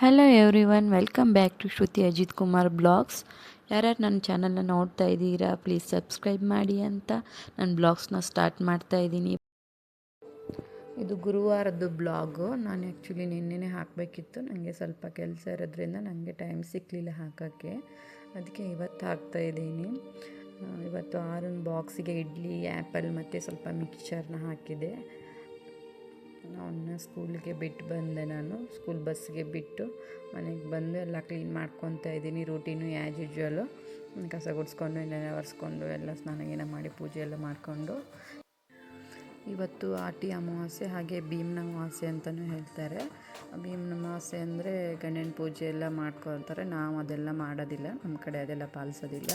Hello everyone welcome back to Shruti Ajith Kumar blogs ಯಾರ್ಯಾರು ನನ್ನ ಚಾನಲ್ನ ನೋಡ್ತಾ ಇದ್ದೀರಾ ಪ್ಲೀಸ್ ಸಬ್ಸ್ಕ್ರೈಬ್ ಮಾಡಿ ಅಂತ ನನ್ನ ಬ್ಲಾಗ್ಸ್ನ ಸ್ಟಾರ್ಟ್ ಮಾಡ್ತಾ ಇದ್ದೀನಿ. ಇದು ಗುರುವಾರದ್ದು ಬ್ಲಾಗು ನಾನು ಆ್ಯಕ್ಚುಲಿ ನಿನ್ನೆನೇ ಹಾಕಬೇಕಿತ್ತು. ನನಗೆ ಸ್ವಲ್ಪ ಕೆಲಸ ಇರೋದ್ರಿಂದ ನನಗೆ ಟೈಮ್ ಸಿಕ್ಕಲಿಲ್ಲ ಹಾಕೋಕ್ಕೆ. ಅದಕ್ಕೆ ಇವತ್ತು ಹಾಕ್ತಾ ಇದ್ದೀನಿ. ಇವತ್ತು ಆರೊಂದು ಬಾಕ್ಸಿಗೆ ಇಡ್ಲಿ ಆ್ಯಪಲ್ ಮತ್ತು ಸ್ವಲ್ಪ ಮಿಕ್ಸ್ಚರ್ನ ಹಾಕಿದೆ. ಅವನ್ನ ಸ್ಕೂಲಿಗೆ ಬಿಟ್ಟು ಬಂದೆ ನಾನು. ಸ್ಕೂಲ್ ಬಸ್ಗೆ ಬಿಟ್ಟು ಮನೆಗೆ ಬಂದು ಎಲ್ಲ ಕ್ಲೀನ್ ಮಾಡ್ಕೊತಾ ಇದ್ದೀನಿ, ರೂಟೀನು ಆ್ಯಸ್ ಯೂಶ್ವಲು ಕಸ ಗುಡಿಸ್ಕೊಂಡು ಎಣ್ಣೆ ಒರೆಸ್ಕೊಂಡು, ಎಲ್ಲ ಸ್ನಾನ ಏನ ಮಾಡಿ ಪೂಜೆ ಎಲ್ಲ ಮಾಡಿಕೊಂಡು. ಇವತ್ತು ಆಟಿ ಅಮಾವಾಸ್ಯೆ ಹಾಗೆ ಭೀಮ್ನ ಅಮಾವಾಸ್ಯೆ ಅಂತಲೂ ಹೇಳ್ತಾರೆ. ಭೀಮ್ನ ಅಮಾವಾಸ್ಯೆ ಅಂದರೆ ಗಣ್ಯನ ಪೂಜೆ ಎಲ್ಲ ಮಾಡ್ಕೊಳ್ತಾರೆ. ನಾವು ಅದೆಲ್ಲ ಮಾಡೋದಿಲ್ಲ, ನಮ್ಮ ಕಡೆ ಅದೆಲ್ಲ ಪಾಲಿಸೋದಿಲ್ಲ.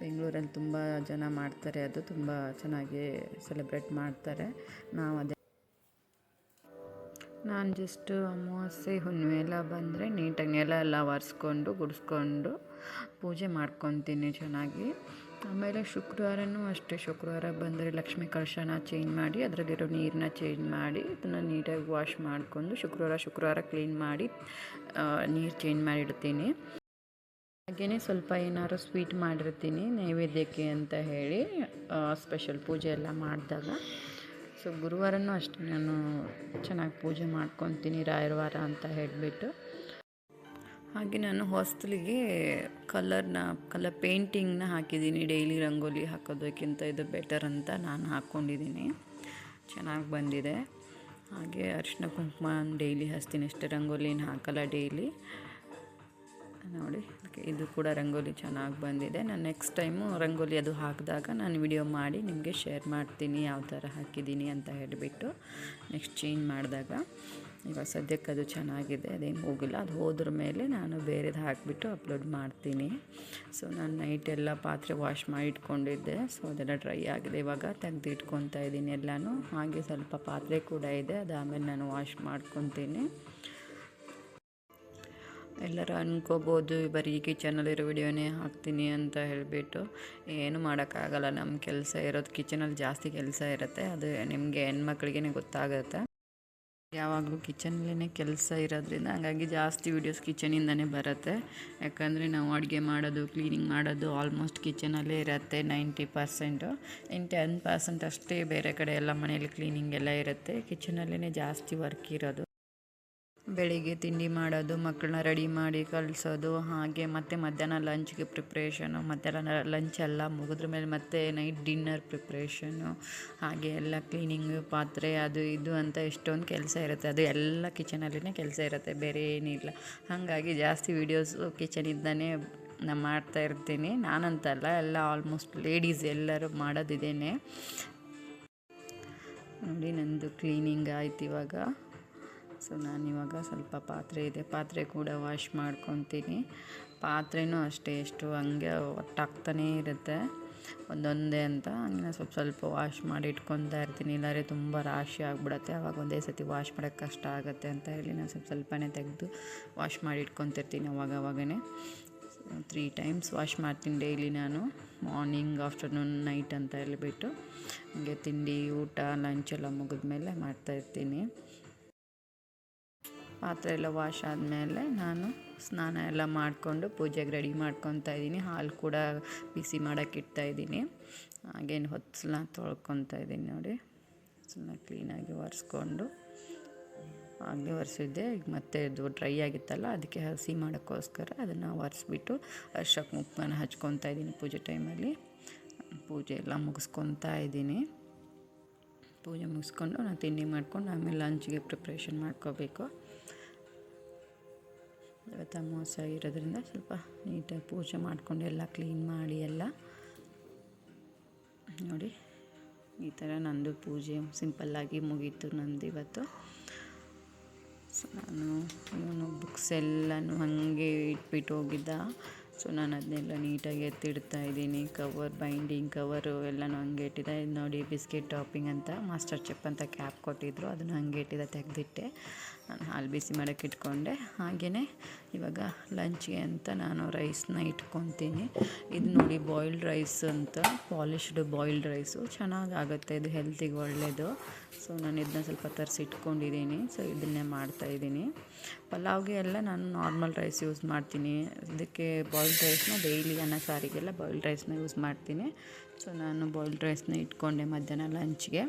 ಬೆಂಗಳೂರಲ್ಲಿ ತುಂಬ ಜನ ಮಾಡ್ತಾರೆ ಅದು, ತುಂಬ ಚೆನ್ನಾಗಿ ಸೆಲೆಬ್ರೇಟ್ ಮಾಡ್ತಾರೆ. ನಾವು ಅದೇ ನಾನು ಜಸ್ಟ್ ಅಮಾವಾಸ್ಯೆ ಹುಣ್ಣಿಮೆ ಎಲ್ಲ ಬಂದರೆ ನೀಟಾಗಿ ನೆಲ ಎಲ್ಲ ಒರೆಸ್ಕೊಂಡು, ಗುಡಿಸ್ಕೊಂಡು ಪೂಜೆ ಮಾಡ್ಕೊತೀನಿ ಚೆನ್ನಾಗಿ. ಆಮೇಲೆ ಶುಕ್ರವಾರನೂ ಅಷ್ಟೇ, ಶುಕ್ರವಾರ ಬಂದರೆ ಲಕ್ಷ್ಮೀ ಕಳಶನ ಚೇಂಜ್ ಮಾಡಿ, ಅದರಲ್ಲಿರೋ ನೀರನ್ನ ಚೇಂಜ್ ಮಾಡಿ, ಅದನ್ನು ನೀಟಾಗಿ ವಾಶ್ ಮಾಡಿಕೊಂಡು ಶುಕ್ರವಾರ ಶುಕ್ರವಾರ ಕ್ಲೀನ್ ಮಾಡಿ ನೀರು ಚೇಂಜ್ ಮಾಡಿಡ್ತೀನಿ. ಹಾಗೆಯೇ ಸ್ವಲ್ಪ ಏನಾದ್ರು ಸ್ವೀಟ್ ಮಾಡಿರ್ತೀನಿ, ನೈವೇದ್ಯಕ್ಕೆ ಅಂತ ಹೇಳಿ ಸ್ಪೆಷಲ್ ಪೂಜೆ ಎಲ್ಲ ಮಾಡಿದಾಗ. ಸೊ ಗುರುವಾರನೂ ಅಷ್ಟೇ ನಾನು ಚೆನ್ನಾಗಿ ಪೂಜೆ ಮಾಡ್ಕೊತೀನಿ ರಾಯರ ವಾರ ಅಂತ ಹೇಳಿಬಿಟ್ಟು. ಹಾಗೆ ನಾನು ಹೊಸ್ತಲಿಗೆ ಕಲರ್ನ, ಕಲರ್ ಪೇಂಟಿಂಗ್ನ ಹಾಕಿದ್ದೀನಿ, ಡೈಲಿ ರಂಗೋಲಿ ಹಾಕೋದಕ್ಕಿಂತ ಇದು ಬೆಟರ್ ಅಂತ ನಾನು ಹಾಕ್ಕೊಂಡಿದ್ದೀನಿ. ಚೆನ್ನಾಗಿ ಬಂದಿದೆ. ಹಾಗೆ ಅರಿಶಿನ ಕುಂಕುಮ ಡೈಲಿ ಹಚ್ತೀನಿ ಅಷ್ಟೇ, ರಂಗೋಲಿನ ಹಾಕಲ್ಲ ಡೈಲಿ. ನೋಡಿ ಇದು ಕೂಡ ರಂಗೋಲಿ ಚೆನ್ನಾಗಿ ಬಂದಿದೆ. ನಾನು ನೆಕ್ಸ್ಟ್ ಟೈಮು ರಂಗೋಲಿ ಅದು ಹಾಕಿದಾಗ ನಾನು ವಿಡಿಯೋ ಮಾಡಿ ನಿಮಗೆ ಶೇರ್ ಮಾಡ್ತೀನಿ, ಯಾವ ಥರ ಹಾಕಿದ್ದೀನಿ ಅಂತ ಹೇಳಿಬಿಟ್ಟು ನೆಕ್ಸ್ಟ್ ಚೇಂಜ್ ಮಾಡಿದಾಗ. ಈಗ ಸದ್ಯಕ್ಕೆ ಅದು ಚೆನ್ನಾಗಿದೆ, ಅದೇನು ಹೋಗಿಲ್ಲ. ಅದು ಹೋದ್ರ ಮೇಲೆ ನಾನು ಬೇರೆದು ಹಾಕಿಬಿಟ್ಟು ಅಪ್ಲೋಡ್ ಮಾಡ್ತೀನಿ. ಸೊ ನಾನು ನೈಟ್ ಎಲ್ಲ ಪಾತ್ರೆ ವಾಶ್ ಮಾಡಿ ಇಟ್ಕೊಂಡಿದ್ದೆ. ಸೊ ಅದೆಲ್ಲ ಡ್ರೈ ಆಗಿದೆ. ಇವಾಗ ತೆಗೆದು ಇಟ್ಕೊತಾ ಇದ್ದೀನಿ ಎಲ್ಲನೂ. ಹಾಗೆ ಸ್ವಲ್ಪ ಪಾತ್ರೆ ಕೂಡ ಇದೆ. ಅದಾದಮೇಲೆ ನಾನು ವಾಶ್ ಮಾಡ್ಕೊತೀನಿ. ಎಲ್ಲರೂ ಅನ್ಕೋಬೋದು, ಬರೀ ಕಿಚನಲ್ಲಿರೋ ವಿಡಿಯೋನೇ ಹಾಕ್ತೀನಿ ಅಂತ ಹೇಳಿಬಿಟ್ಟು. ಏನು ಮಾಡೋಕ್ಕಾಗಲ್ಲ ನಮ್ಮ ಕೆಲಸ ಇರೋದು ಕಿಚನಲ್ಲಿ ಜಾಸ್ತಿ ಕೆಲಸ ಇರುತ್ತೆ. ಅದು ನಿಮಗೆ ಹೆಣ್ಮಕ್ಳಿಗೇ ಗೊತ್ತಾಗುತ್ತೆ. ಯಾವಾಗಲೂ ಕಿಚನಲ್ಲೇ ಕೆಲಸ ಇರೋದ್ರಿಂದ ಹಾಗಾಗಿ ಜಾಸ್ತಿ ವೀಡಿಯೋಸ್ ಕಿಚನಿಂದನೇ ಬರುತ್ತೆ. ಯಾಕಂದರೆ ನಾವು ಅಡುಗೆ ಮಾಡೋದು ಕ್ಲೀನಿಂಗ್ ಮಾಡೋದು ಆಲ್ಮೋಸ್ಟ್ ಕಿಚನಲ್ಲೇ ಇರುತ್ತೆ ninety percent in ten percent ಅಷ್ಟೇ ಬೇರೆ ಕಡೆ ಎಲ್ಲ ಮನೇಲಿ ಕ್ಲೀನಿಂಗ್ ಎಲ್ಲ ಇರುತ್ತೆ. ಕಿಚನಲ್ಲೇ ಜಾಸ್ತಿ ವರ್ಕ್ ಇರೋದು. ಬೆಳಿಗ್ಗೆ ತಿಂಡಿ ಮಾಡೋದು, ಮಕ್ಕಳನ್ನ ರೆಡಿ ಮಾಡಿ ಕಳಿಸೋದು ಹಾಗೆ ಮತ್ತೆ ಮಧ್ಯಾಹ್ನ ಲಂಚ್ಗೆ ಪ್ರಿಪ್ರೇಷನು, ಮಧ್ಯಾಹ್ನ ಲಂಚ್ ಎಲ್ಲ ಮುಗಿದ್ರ ಮೇಲೆ ಮತ್ತೆ ನೈಟ್ ಡಿನ್ನರ್ ಪ್ರಿಪ್ರೇಷನು, ಹಾಗೆ ಎಲ್ಲ ಕ್ಲೀನಿಂಗು ಪಾತ್ರೆ, ಅದು ಇದು ಅಂತ ಎಷ್ಟೊಂದು ಕೆಲಸ ಇರುತ್ತೆ. ಅದು ಎಲ್ಲ ಕಿಚನಲ್ಲಿನೇ ಕೆಲಸ ಇರುತ್ತೆ, ಬೇರೆ ಏನಿಲ್ಲ. ಹಾಗಾಗಿ ಜಾಸ್ತಿ ವೀಡಿಯೋಸು ಕಿಚನಿಂದನೇ ನಾನು ಮಾಡ್ತಾ ಇರ್ತೀನಿ. ನಾನಂತಲ್ಲ, ಎಲ್ಲ ಆಲ್ಮೋಸ್ಟ್ ಲೇಡೀಸ್ ಎಲ್ಲರೂ ಮಾಡೋದಿದ್ದೇನೆ. ನೋಡಿ ನಂದು ಕ್ಲೀನಿಂಗ್ ಆಯ್ತು ಇವಾಗ. ಸೊ ನಾನಿವಾಗ ಸ್ವಲ್ಪ ಪಾತ್ರೆ ಇದೆ. ಪಾತ್ರೆ ಕೂಡ ವಾಶ್ ಮಾಡ್ಕೊತೀನಿ. ಪಾತ್ರೆನೂ ಅಷ್ಟೇ, ಎಷ್ಟು ಹಂಗೆ ಒಟ್ಟಾಗ್ತಾನೇ ಇರುತ್ತೆ. ಒಂದೊಂದೇ ಅಂತ ಹಂಗೆ ಸ್ವಲ್ಪ ಸ್ವಲ್ಪ ವಾಶ್ ಮಾಡಿ ಇಟ್ಕೊತಾ ಇರ್ತೀನಿ. ಇಲ್ಲಾಂದರೆ ತುಂಬ ರಾಶಿ ಆಗಿಬಿಡತ್ತೆ. ಆವಾಗ ಒಂದೇ ಸತಿ ವಾಶ್ ಮಾಡೋಕ್ಕೆ ಕಷ್ಟ ಆಗುತ್ತೆ ಅಂತ ಹೇಳಿ ನಾನು ಸ್ವಲ್ಪ ಸ್ವಲ್ಪನೇ ತೆಗೆದು ವಾಶ್ ಮಾಡಿ ಇಟ್ಕೊತಿರ್ತೀನಿ ಅವಾಗ ಅವಾಗೇ ತ್ರೀ ಟೈಮ್ಸ್ ವಾಶ್ ಮಾಡ್ತೀನಿ ಡೈಲಿ ನಾನು. ಮಾರ್ನಿಂಗ್ ಆಫ್ಟರ್ನೂನ್ ನೈಟ್ ಅಂತ ಹೇಳಿಬಿಟ್ಟು. ಹಂಗೆ ತಿಂಡಿ, ಊಟ ಲಂಚ್ ಎಲ್ಲ ಮುಗಿದ್ಮೇಲೆ ಮಾಡ್ತಾಯಿರ್ತೀನಿ ಪಾತ್ರೆ ಎಲ್ಲ ವಾಶ್ ಆದಮೇಲೆ ನಾನು ಸ್ನಾನ ಎಲ್ಲ ಮಾಡಿಕೊಂಡು ಪೂಜೆಗೆ ರೆಡಿ ಮಾಡ್ಕೊತಾ ಇದ್ದೀನಿ. ಹಾಲು ಕೂಡ ಬಿಸಿ ಮಾಡೋಕ್ಕೆ ಇಡ್ತಾಯಿದ್ದೀನಿ ಹಾಗೇನು ಹೊತ್ತಲನ್ನ ತೊಳ್ಕೊತಾ ಇದ್ದೀನಿ ನೋಡಿ. ಸುಮ್ಮನೆ ಕ್ಲೀನಾಗಿ ಒರೆಸ್ಕೊಂಡು ಆಗಲೇ ಒರೆಸಿದ್ದೆ. ಈಗ ಮತ್ತೆ ಇದು ಡ್ರೈ ಆಗಿತ್ತಲ್ಲ, ಅದಕ್ಕೆ ಹಸಿ ಮಾಡೋಕ್ಕೋಸ್ಕರ ಅದನ್ನು ಒರೆಸ್ಬಿಟ್ಟು ಅರ್ಶಕ್ಕೆ ಮುಖನ ಹಚ್ಕೊತಾ ಇದ್ದೀನಿ ಪೂಜೆ ಟೈಮಲ್ಲಿ ಪೂಜೆ ಎಲ್ಲ ಮುಗಿಸ್ಕೊತಾ ಇದ್ದೀನಿ. ಪೂಜೆ ಮುಗಿಸ್ಕೊಂಡು ನಾನು ತಿಂಡಿ ಮಾಡ್ಕೊಂಡು ಆಮೇಲೆ ಲಂಚ್ಗೆ ಪ್ರಿಪ್ರೇಷನ್ ಮಾಡ್ಕೋಬೇಕು. ಇವತ್ತು ಅಮಾವಾಸ್ಯ ಇರೋದ್ರಿಂದ ಸ್ವಲ್ಪ ನೀಟಾಗಿ ಪೂಜೆ ಮಾಡಿಕೊಂಡು ಎಲ್ಲ ಕ್ಲೀನ್ ಮಾಡಿ ಎಲ್ಲ. ನೋಡಿ, ಈ ಥರ ನಂದು ಪೂಜೆ ಸಿಂಪಲ್ಲಾಗಿ ಮುಗೀತು ನಂದು ಇವತ್ತು. ಸೊ ನಾನು ಇವನು ಬುಕ್ಸ್ ಎಲ್ಲನೂ ಹಾಗೆ ಇಟ್ಬಿಟ್ಟು ಹೋಗಿದ್ದ. ಸೊ ನಾನು ಅದನ್ನೆಲ್ಲ ನೀಟಾಗಿ ಎತ್ತಿಡ್ತಾ ಇದ್ದೀನಿ. ಕವರ್ ಬೈಂಡಿಂಗ್ ಕವರು ಎಲ್ಲನೂ ಹಂಗೆ ಇಟ್ಟಿದ್ದೆ. ಇದು ನೋಡಿ ಬಿಸ್ಕೆಟ್ ಟಾಪಿಂಗ್ ಅಂತ ಮಾಸ್ಟರ್ ಚೆಪ್ ಅಂತ ಕ್ಯಾಪ್ ಕೊಟ್ಟಿದ್ರು. ಅದನ್ನು ಹಂಗೆ ಇಟ್ಟಿದ್ದೆ, ತೆಗೆದಿಟ್ಟೆ. ನಾನು ಹಾಲು ಬಿಸಿ ಮಾಡೋಕ್ಕೆ ಇಟ್ಕೊಂಡೆ. ಹಾಗೆಯೇ ಇವಾಗ ಲಂಚ್ಗೆ ಅಂತ ನಾನು ರೈಸ್ನ ಇಟ್ಕೊತೀನಿ. ಇದು ನೋಡಿ ಬಾಯ್ಲ್ಡ್ ರೈಸ್ ಅಂತ ಪಾಲಿಶ್ಡ್ ಬಾಯ್ಲ್ಡ್ ರೈಸು ಚೆನ್ನಾಗಾಗುತ್ತೆ ಇದು ಹೆಲ್ತಿಗೆ ಒಳ್ಳೆಯದು ಸೊ ನಾನು ಇದನ್ನ ಸ್ವಲ್ಪ ತರಿಸಿ ಇಟ್ಕೊಂಡಿದ್ದೀನಿ. ಸೊ ಇದನ್ನೇ ಮಾಡ್ತಾಯಿದ್ದೀನಿ ಪಲಾವ್ಗೆ ಎಲ್ಲ ನಾನು ನಾರ್ಮಲ್ ರೈಸ್ ಯೂಸ್ ಮಾಡ್ತೀನಿ. ಇದಕ್ಕೆ ಬಾಯ್ಲ್ಡ್ ರೈಸ್ನ ಡೈಲಿ ಅನ್ನ ಸಾರಿಗೆಲ್ಲ ಬಾಯ್ಲ್ಡ್ ರೈಸ್ನ ಯೂಸ್ ಮಾಡ್ತೀನಿ. ಸೊ ನಾನು ಬಾಯ್ಲ್ಡ್ ರೈಸ್ನ ಇಟ್ಕೊಂಡೆ ಮಧ್ಯಾಹ್ನ ಲಂಚ್ಗೆ.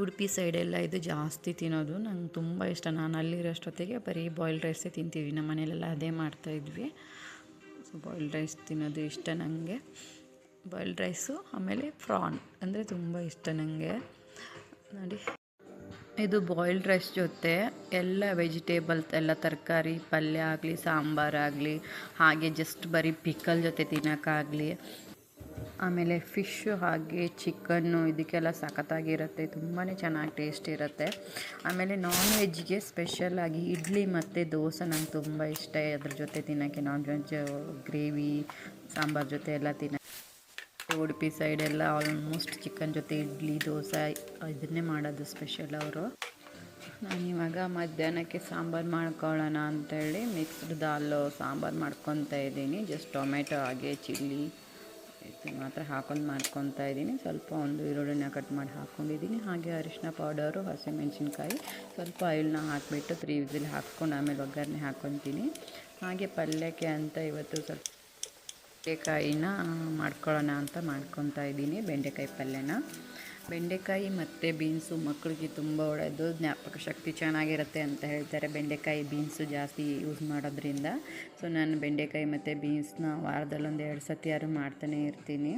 ಉಡುಪಿ ಸೈಡೆಲ್ಲ ಇದು ಜಾಸ್ತಿ ತಿನ್ನೋದು ನಂಗೆ ತುಂಬ ಇಷ್ಟ. ನಾನು ಅಲ್ಲಿರೋಷ್ಟೊತ್ತಿಗೆ ಬರೀ ಬಾಯ್ಲ್ಡ್ ರೈಸೇ ತಿಂತೀವಿ. ನಮ್ಮ ಮನೇಲೆಲ್ಲ ಅದೇ ಮಾಡ್ತಾಯಿದ್ವಿ ಸೊ ಬಾಯ್ಲ್ಡ್ ರೈಸ್ ತಿನ್ನೋದು ಇಷ್ಟ ನನಗೆ ಬಾಯ್ಲ್ಡ್ ರೈಸು ಆಮೇಲೆ ಫ್ರಾನ್ ಅಂದರೆ ತುಂಬ ಇಷ್ಟ ನನಗೆ ನೋಡಿ. ಇದು ಬಾಯ್ಲ್ಡ್ ರೈಸ್ ಜೊತೆ ಎಲ್ಲ ವೆಜಿಟೇಬಲ್ಸ್ ಎಲ್ಲ ತರಕಾರಿ, ಪಲ್ಯ ಆಗಲಿ ಸಾಂಬಾರಾಗಲಿ ಹಾಗೆ ಜಸ್ಟ್ ಬರೀ ಪಿಕಲ್ ಜೊತೆ ತಿನ್ನೋಕ್ಕಾಗಲಿ ಆಮೇಲೆ ಫಿಶ್ಶು ಹಾಗೆ ಚಿಕನ್ನು, ಇದಕ್ಕೆಲ್ಲ ಸಖತ್ತಾಗಿರುತ್ತೆ. ತುಂಬಾ ಚೆನ್ನಾಗಿ ಟೇಸ್ಟ್ ಇರುತ್ತೆ. ಆಮೇಲೆ ನಾನ್ ವೆಜ್ಗೆ ಸ್ಪೆಷಲಾಗಿ ಇಡ್ಲಿ ಮತ್ತು ದೋಸೆ ನಂಗೆ ತುಂಬ ಇಷ್ಟ. ಅದ್ರ ಜೊತೆ ತಿನ್ನೋಕ್ಕೆ ನಾನ್ ವೆಜ್ ಗ್ರೇವಿ ಸಾಂಬಾರು ಜೊತೆ ಎಲ್ಲ ತಿನ್ನೋ ಉಡುಪಿ ಸೈಡೆಲ್ಲ ಆಲ್ಮೋಸ್ಟ್ ಚಿಕನ್ ಜೊತೆ ಇಡ್ಲಿ, ದೋಸೆ, ಇದನ್ನೇ ಮಾಡೋದು ಸ್ಪೆಷಲ್ ಅವರು. ನಾನಿವಾಗ ಮಧ್ಯಾಹ್ನಕ್ಕೆ ಸಾಂಬಾರು ಮಾಡ್ಕೊಳ್ಳೋಣ ಅಂತೇಳಿ ಮಿಕ್ಸ್ಡ್ ದಾಲ್, ಸಾಂಬಾರು ಮಾಡ್ಕೊತಾ ಇದ್ದೀನಿ. ಜಸ್ಟ್ ಟೊಮೆಟೊ ಹಾಗೆ ಚಿಲ್ಲಿ ಇದು ಮಾತ್ರ ಹಾಕೊಂಡು ಮಾಡ್ಕೊತಾ ಇದ್ದೀನಿ. ಸ್ವಲ್ಪ ಒಂದು ಈರುಳ್ಳಿನ ಕಟ್ ಮಾಡಿ ಹಾಕ್ಕೊಂಡಿದ್ದೀನಿ ಹಾಗೆ ಅರಿಶಿನ ಪೌಡರು, ಹಸಿಮೆಣ್ಸಿನ್ಕಾಯಿ, ಸ್ವಲ್ಪ ಆಯಿಲ್ನ ಹಾಕಿಬಿಟ್ಟು ತ್ರೀ ವಿಸಿಲ್ ಹಾಕ್ಕೊಂಡು ಆಮೇಲೆ ಒಗ್ಗರಣೆ ಹಾಕ್ಕೊತೀನಿ ಹಾಗೆ ಪಲ್ಯಕ್ಕೆ ಅಂತ ಇವತ್ತು ಸ್ವಲ್ಪ ಬೆಂಡೆಕಾಯಿನ ಮಾಡ್ಕೊಳ್ಳೋಣ ಅಂತ ಮಾಡ್ಕೊತಾ ಇದ್ದೀನಿ, ಬೆಂಡೆಕಾಯಿ ಪಲ್ಯನ. ಬೆಂಡೆಕಾಯಿ ಮತ್ತು ಬೀನ್ಸು ಮಕ್ಕಳಿಗೆ ತುಂಬ ಒಳ್ಳೆಯದು ಜ್ಞಾಪಕ ಶಕ್ತಿ ಚೆನ್ನಾಗಿರುತ್ತೆ ಅಂತ ಹೇಳ್ತಾರೆ. ಬೆಂಡೆಕಾಯಿ ಬೀನ್ಸು ಜಾಸ್ತಿ ಯೂಸ್ ಮಾಡೋದ್ರಿಂದ. ಸೊ, ನಾನು ಬೆಂಡೆಕಾಯಿ ಮತ್ತು ಬೀನ್ಸ್ನ ವಾರದಲ್ಲೊಂದು ಎರಡು ಸತಿ ಯಾರು ಮಾಡ್ತಾನೆ ಇರ್ತೀನಿ.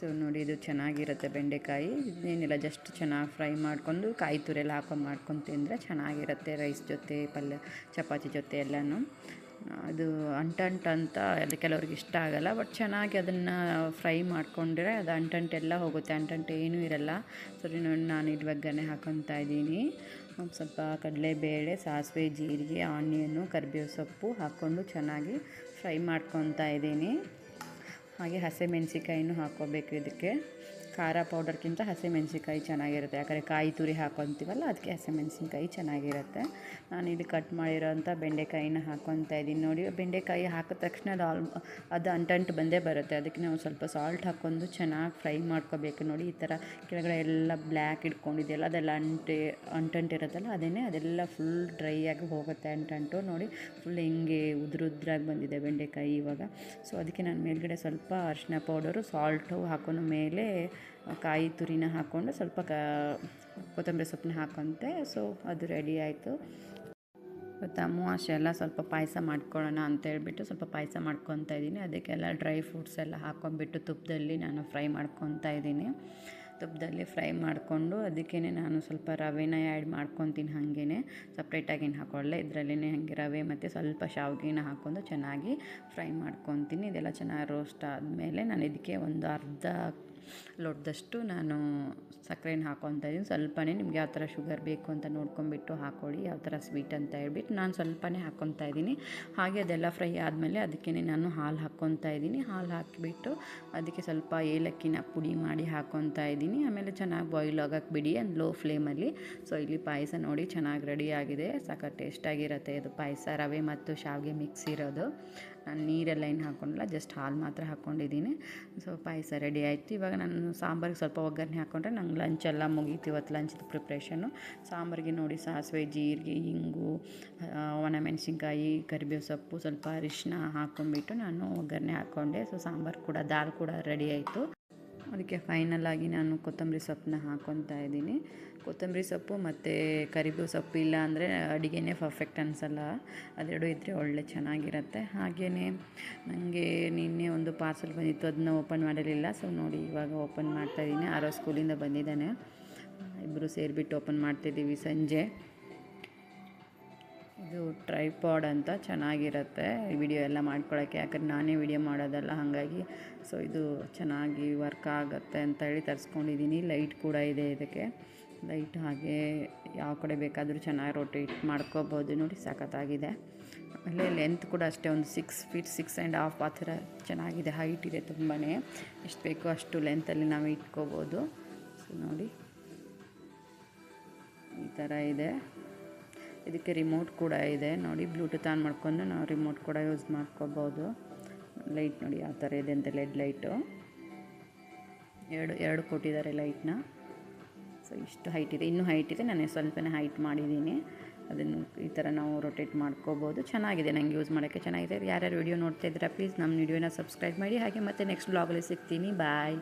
ಸೊ, ನೋಡಿ, ಇದು ಚೆನ್ನಾಗಿರುತ್ತೆ ಬೆಂಡೆಕಾಯಿ. ಇನ್ನೇನಿಲ್ಲ ಜಸ್ಟ್ ಚೆನ್ನಾಗಿ ಫ್ರೈ ಮಾಡ್ಕೊಂಡು, ಕಾಯಿ ತುರೆಲ್ಲ ಹಾಕೊಂಡು ಮಾಡ್ಕೊಂಡು ತಿಂದರೆ ಚೆನ್ನಾಗಿರುತ್ತೆ ರೈಸ್ ಜೊತೆ, ಪಲ್ಯ, ಚಪಾತಿ ಜೊತೆ ಎಲ್ಲನೂ. ಅದು ಅಂಟಂಟು ಅಂತ ಅದು ಕೆಲವ್ರಿಗೆ ಇಷ್ಟ ಆಗಲ್ಲ, ಬಟ್ ಚೆನ್ನಾಗಿ ಅದನ್ನು ಫ್ರೈ ಮಾಡಿಕೊಂಡ್ರೆ ಅದು ಅಂಟಂಟೆಲ್ಲ ಹೋಗುತ್ತೆ. ಅಂಟಂಟು ಏನೂ ಇರಲ್ಲ. ಸರಿ ನೋಡಿ ನಾನು ಇದು ಒಗ್ಗರಣೆ ಹಾಕೊತಾ ಇದ್ದೀನಿ ಸ್ವಲ್ಪ ಕಡಲೆಬೇಳೆ, ಸಾಸಿವೆ, ಜೀರಿಗೆ, ಆನಿಯನ್ನು ಕರಿಬೇವು ಸೊಪ್ಪು ಹಾಕ್ಕೊಂಡು ಚೆನ್ನಾಗಿ ಫ್ರೈ ಮಾಡ್ಕೊತಾ ಇದ್ದೀನಿ. ಹಾಗೆ ಹಸಿಮೆಣ್ಸಿಕಾಯಿನೂ ಹಾಕ್ಕೋಬೇಕು ಇದಕ್ಕೆ. ಖಾರ ಪೌಡರ್ಗಿಂತ ಹಸಿಮೆಣ್ಸಿನ್ಕಾಯಿ ಚೆನ್ನಾಗಿರುತ್ತೆ. ಯಾಕಂದರೆ ಕಾಯಿ ತುರಿ ಹಾಕೊತೀವಲ್ಲ, ಅದಕ್ಕೆ ಹಸಿಮೆಣ್ಸಿನ್ಕಾಯಿ ಚೆನ್ನಾಗಿರುತ್ತೆ. ನಾನು ಇಲ್ಲಿ ಕಟ್ ಮಾಡಿರೋಂಥ ಬೆಂಡೆಕಾಯಿನ ಹಾಕ್ಕೊತಾ ಇದ್ದೀನಿ. ನೋಡಿ, ಬೆಂಡೆಕಾಯಿ ಹಾಕಿದ ತಕ್ಷಣ ಅದು ಆಲ್, ಅದು ಅಂಟಂಟು ಬಂದೇ ಬರುತ್ತೆ. ಅದಕ್ಕೆ ನಾವು ಸ್ವಲ್ಪ ಸಾಲ್ಟ್ ಹಾಕ್ಕೊಂಡು ಚೆನ್ನಾಗಿ ಫ್ರೈ ಮಾಡ್ಕೋಬೇಕು. ನೋಡಿ, ಈ ಥರ ಕೆಳಗಡೆ ಎಲ್ಲ ಬ್ಲ್ಯಾಕ್ ಇಟ್ಕೊಂಡಿದೆಯಲ್ಲ ಅದೆಲ್ಲ ಅಂಟೆ, ಅಂಟಂಟ್ ಇರುತ್ತಲ್ಲ ಅದೇನೇ ಅದೆಲ್ಲ ಫುಲ್ ಡ್ರೈ ಆಗಿ ಹೋಗುತ್ತೆ ಅಂಟಂಟು. ನೋಡಿ ಫುಲ್ ಹಿಂಗೆ ಉದುರುದ್ರಾಗಿ ಬಂದಿದೆ ಬೆಂಡೆಕಾಯಿ ಇವಾಗ. ಸೊ ಅದಕ್ಕೆ ನಾನು ಮೇಲ್ಗಡೆ ಸ್ವಲ್ಪ ಅರಿಶಿನ ಪೌಡರು ಸಾಲ್ಟು ಹಾಕೊಂಡು ಮೇಲೆ ಕಾಯಿ ತುರಿನ ಹಾಕ್ಕೊಂಡು ಸ್ವಲ್ಪ ಕ ಕೊತ್ತಂಬರಿ ಸೊಪ್ಪನ್ನ ಹಾಕೊಂತೆ ಸೊ ಅದು ರೆಡಿ ಆಯಿತು. ಇವತ್ತು ಅಮಾವಾಸ್ಯೆ ಎಲ್ಲ ಸ್ವಲ್ಪ ಪಾಯಸ ಮಾಡ್ಕೊಳ್ಳೋಣ ಅಂತ ಹೇಳ್ಬಿಟ್ಟು ಸ್ವಲ್ಪ ಪಾಯಸ ಮಾಡ್ಕೊತಾ ಇದ್ದೀನಿ. ಅದಕ್ಕೆಲ್ಲ ಡ್ರೈ ಫ್ರೂಟ್ಸ್ ಎಲ್ಲ ಹಾಕ್ಕೊಂಬಿಟ್ಟು ತುಪ್ಪದಲ್ಲಿ ನಾನು ಫ್ರೈ ಮಾಡ್ಕೊತಾ ಇದ್ದೀನಿ. ತುಪ್ಪದಲ್ಲಿ ಫ್ರೈ ಮಾಡಿಕೊಂಡು ಅದಕ್ಕೇ ನಾನು ಸ್ವಲ್ಪ ರವೆನ ಆ್ಯಡ್ ಮಾಡ್ಕೊತೀನಿ ಹಾಗೇ ಸಪ್ರೇಟಾಗಿ ಏನು ಹಾಕೊಳ್ಳೆ ಇದರಲ್ಲೇ ಹಾಗೆ ರವೆ ಮತ್ತು ಸ್ವಲ್ಪ ಶಾವಿಗೆನ ಹಾಕ್ಕೊಂಡು ಚೆನ್ನಾಗಿ ಫ್ರೈ ಮಾಡ್ಕೊತೀನಿ. ಇದೆಲ್ಲ ಚೆನ್ನಾಗಿ ರೋಸ್ಟ್ ಆದಮೇಲೆ ನಾನು ಇದಕ್ಕೆ ಒಂದು ಅರ್ಧ ಲೋಟದಷ್ಟು ನಾನು ಸಕ್ಕರೆನ ಹಾಕ್ಕೊತಾ ಇದ್ದೀನಿ. ಸ್ವಲ್ಪನೇ ನಿಮ್ಗೆ ಯಾವ ಥರ ಶುಗರ್ ಬೇಕು ಅಂತ ನೋಡ್ಕೊಂಬಿಟ್ಟು ಹಾಕೊಳ್ಳಿ. ಯಾವ ಥರ ಸ್ವೀಟ್ ಅಂತ ಹೇಳ್ಬಿಟ್ಟು ನಾನು ಸ್ವಲ್ಪನೇ ಹಾಕ್ಕೊತಾ ಇದ್ದೀನಿ. ಹಾಗೆ ಅದೆಲ್ಲ ಫ್ರೈ ಆದಮೇಲೆ ಅದಕ್ಕೇ ನಾನು ಹಾಲು ಹಾಕ್ಕೊತಾ ಇದ್ದೀನಿ. ಹಾಲು ಹಾಕಿಬಿಟ್ಟು ಅದಕ್ಕೆ ಸ್ವಲ್ಪ ಏಲಕ್ಕಿನ ಪುಡಿ ಮಾಡಿ ಹಾಕ್ಕೊತಾ ಇದ್ದೀನಿ. ಆಮೇಲೆ ಚೆನ್ನಾಗಿ ಬಾಯ್ಲ್ ಆಗೋಕ್ಕೆ ಬಿಡಿ ಆ್ಯಂಡ್ ಲೋ ಫ್ಲೇಮಲ್ಲಿ ಸೊ ಇಲ್ಲಿ ಪಾಯಸ ನೋಡಿ ಚೆನ್ನಾಗಿ ರೆಡಿ ಆಗಿದೆ. ಸಖತ್ ಟೇಸ್ಟಾಗಿರುತ್ತೆ ಇದು ಪಾಯಸ, ರವೆ ಮತ್ತು ಶಾವಿಗೆ ಮಿಕ್ಸ್ ಇರೋದು. ನಾನು ನೀರೆಲ್ಲ ಏನು ಹಾಕ್ಕೊಂಡಿಲ್ಲ ಜಸ್ಟ್ ಹಾಲು ಮಾತ್ರ ಹಾಕ್ಕೊಂಡಿದ್ದೀನಿ. ಸೊ ಪಾಯಸ ರೆಡಿ ಆಯಿತು. ಇವಾಗ ನಾನು ಸಾಂಬಾರಿಗೆ ಸ್ವಲ್ಪ ಒಗ್ಗರಣೆ ಹಾಕ್ಕೊಂಡ್ರೆ ನಂಗೆ ಲಂಚ್ ಎಲ್ಲ ಮುಗೀತು ಇವತ್ತು ಲಂಚ್ದು ಪ್ರಿಪ್ರೇಷನ್ನು ಸಾಂಬಾರಿಗೆ ನೋಡಿ ಸಾಸಿವೆ, ಜೀರಿಗೆ, ಇಂಗು ಒಣಮೆಣಸಿನ್ಕಾಯಿ ಕರಿಬೇವು ಸೊಪ್ಪು ಸ್ವಲ್ಪ ಅರಿಶಿನ ಹಾಕ್ಕೊಂಡ್ಬಿಟ್ಟು ನಾನು ಒಗ್ಗರಣೆ ಹಾಕ್ಕೊಂಡೆ ಸೊ ಸಾಂಬಾರು ಕೂಡ, ದಾಲ್ ಕೂಡ ರೆಡಿ ಆಯಿತು. ಅದಕ್ಕೆ ಫೈನಲಾಗಿ ನಾನು ಕೊತ್ತಂಬರಿ ಸೊಪ್ಪನ್ನ ಹಾಕ್ಕೊತಾ ಇದ್ದೀನಿ. ಕೊತ್ತಂಬರಿ ಸೊಪ್ಪು ಮತ್ತು ಕರಿಬೇವು ಸೊಪ್ಪು ಇಲ್ಲ ಅಂದರೆ ಅಡುಗೆನೇ ಪರ್ಫೆಕ್ಟ್ ಅನಿಸಲ್ಲ. ಅದೆರಡು ಇದ್ದರೆ ಒಳ್ಳೆ ಚೆನ್ನಾಗಿರುತ್ತೆ. ಹಾಗೆಯೇ ನನಗೆ ನಿನ್ನೆ ಒಂದು ಪಾರ್ಸಲ್ ಬಂದಿತ್ತು. ಅದನ್ನ ಓಪನ್ ಮಾಡಿರಲಿಲ್ಲ ಸೊ ನೋಡಿ ಇವಾಗ ಓಪನ್ ಮಾಡ್ತಾಯಿದ್ದೀನಿ ಆರೋ ಸ್ಕೂಲಿಂದ ಬಂದಿದ್ದಾನೆ. ಇಬ್ಬರು ಸೇರಿಬಿಟ್ಟು ಓಪನ್ ಮಾಡ್ತಿದ್ದೀವಿ ಸಂಜೆ. ಇದು ಟ್ರೈಪಾಡ್ ಅಂತ ಚೆನ್ನಾಗಿರುತ್ತೆ. ವಿಡಿಯೋ ಎಲ್ಲ ಮಾಡ್ಕೊಳ್ಳೋಕ್ಕೆ ಯಾಕಂದ್ರೆ ನಾನೇ ವಿಡಿಯೋ ಮಾಡೋದಲ್ಲ, ಹಾಗಾಗಿ. ಸೊ ಇದು ಚೆನ್ನಾಗಿ ವರ್ಕ್ ಆಗುತ್ತೆ ಅಂತ ಹೇಳಿ ತರಿಸ್ಕೊಂಡಿದ್ದೀನಿ ಲೈಟ್ ಕೂಡ ಇದೆ ಇದಕ್ಕೆ. ಲೈಟ್ ಹಾಗೆ ಯಾವ ಕಡೆ ಬೇಕಾದರೂ ಚೆನ್ನಾಗಿ ರೊಟೇಟ್ ಮಾಡ್ಕೋಬೋದು ನೋಡಿ, ಸಖತ್ತಾಗಿದೆ. ಆಮೇಲೆ ಲೆಂತ್ ಕೂಡ ಅಷ್ಟೇ, ಒಂದು six feet six and half ಆ ಥರ ಚೆನ್ನಾಗಿದೆ. ಹೈಟ್ ಇದೆ ತುಂಬಾ ಎಷ್ಟು ಬೇಕೋ ಅಷ್ಟು ಲೆಂತಲ್ಲಿ ನಾವು ಇಟ್ಕೋಬೋದು. ಸೊ ನೋಡಿ. ಈ ಥರ ಇದೆ. ಇದಕ್ಕೆ ರಿಮೋಟ್ ಕೂಡ ಇದೆ. ನೋಡಿ ಬ್ಲೂಟೂತ್ ಆನ್ ಮಾಡ್ಕೊಂಡು ನಾವು ರಿಮೋಟ್ ಕೂಡ ಯೂಸ್ ಮಾಡ್ಕೋಬೋದು. ಲೈಟ್ ನೋಡಿ ಯಾವ ಥರ ಇದೆ ಅಂತ ಲೆಡ್ ಲೈಟು ಎರಡು ಎರಡು ಕೊಟ್ಟಿದ್ದಾರೆ ಲೈಟ್ನ ಸೊ ಇಷ್ಟು ಹೈಟ್ ಇದೆ. ಇನ್ನೂ ಹೈಟ್ ಇದೆ. ನಾನು ಸ್ವಲ್ಪನೇ ಹೈಟ್ ಮಾಡಿದ್ದೀನಿ. ಅದನ್ನು ಈ ಥರ ನಾವು ರೊಟೇಟ್ ಮಾಡ್ಕೋಬೋದು. ಚೆನ್ನಾಗಿದೆ. ನಂಗೆ ಯೂಸ್ ಮಾಡೋಕ್ಕೆ ಚೆನ್ನಾಗಿದೆ. ಯಾರ್ಯಾರು ವೀಡಿಯೋ ನೋಡ್ತಾ ಇದ್ದೀರಾ ಪ್ಲೀಸ್ ನಮ್ಮ ವಿಡಿಯೋನ ಸಬ್ಸ್ಕ್ರೈಬ್ ಮಾಡಿ. ಹಾಗೆ ಮತ್ತೆ ನೆಕ್ಸ್ಟ್ ಬ್ಲಾಗಲ್ಲಿ ಸಿಗ್ತೀನಿ. ಬಾಯ್